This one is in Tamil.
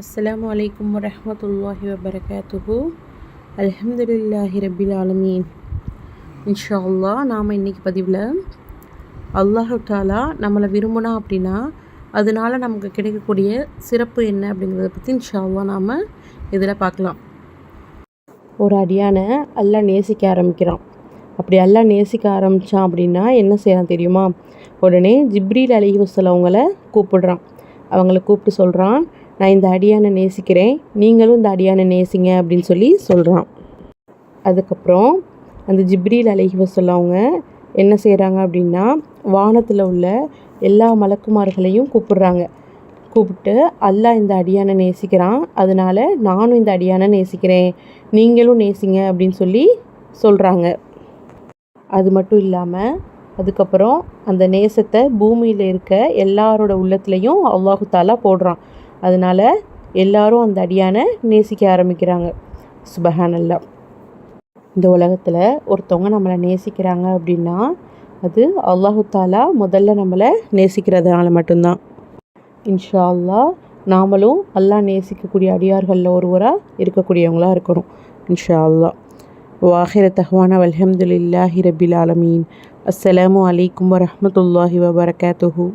அஸ்லாம் வலைக்கம் வரமத்துல்லாஹி வபரகாத்துஹு. அலமதுல்லாஹி ரபில் ஆலமீன். இன்ஷா அல்லாஹ் நாம் இன்றைக்கி பதிவில் அல்லாஹு தாலா நம்மளை விரும்பினா அப்படின்னா அதனால நமக்கு கிடைக்கக்கூடிய சிறப்பு என்ன அப்படிங்கிறத பற்றி இன்ஷா அல்லாஹ் நாம் இதில் பார்க்கலாம். ஒரு அடியானை அல்லாஹ் நேசிக்க ஆரம்பிக்கிறான். அப்படி அல்லாஹ் நேசிக்க ஆரம்பித்தான் அப்படின்னா என்ன செய்யலாம் தெரியுமா? உடனே ஜிப்ரீல் அலிஹசல் அவங்கள கூப்பிடுறான். அவங்கள கூப்பிட்டு சொல்கிறான் நான் இந்த அடியானை நேசிக்கிறேன். நீங்களும் இந்த அடியானை நேசிங்க அப்படின்னு சொல்லி சொல்கிறான் அதுக்கப்புறம் அந்த ஜிப்ரீல் அலஹி வசல்லவங்க என்ன செய்கிறாங்க அப்படின்னா வானத்தில் உள்ள எல்லா மலக்குமார்களையும் கூப்பிடுறாங்க. கூப்பிட்டு அல்லாஹ் இந்த அடியானை நேசிக்கிறான். அதனால் நானும் இந்த அடியானை நேசிக்கிறேன். நீங்களும் நேசிங்க அப்படின்னு சொல்லி சொல்கிறாங்க அது மட்டும் இல்லாமல் அதுக்கப்புறம் அந்த நேசத்தை பூமியில் இருக்க எல்லாரோட உள்ளத்துலேயும் அல்லாஹு தாலா போடுறான். அதனால் எல்லாரும் அந்த அடியானை நேசிக்க ஆரம்பிக்கிறாங்க. சுபஹானல்லா. இந்த உலகத்தில் ஒருத்தவங்க நம்மளை நேசிக்கிறாங்க அப்படின்னா அது அல்லாஹு தாலா முதல்ல நம்மளை நேசிக்கிறதுனால மட்டும்தான். இன்ஷா அல்லாஹ் நாமளும் அல்லாஹ் நேசிக்கக்கூடிய அடியார்களில் ஒருவராக இருக்கக்கூடியவங்களாக இருக்கணும். இன்ஷா அல்லா வாஹிர தஹ்வான அல்ஹம்துலில்லாஹி ரபில் ஆலமீன். அஸ்ஸலாமு அலைக்கும் வரமத்துல்லாஹி வபரகாத்துஹூ.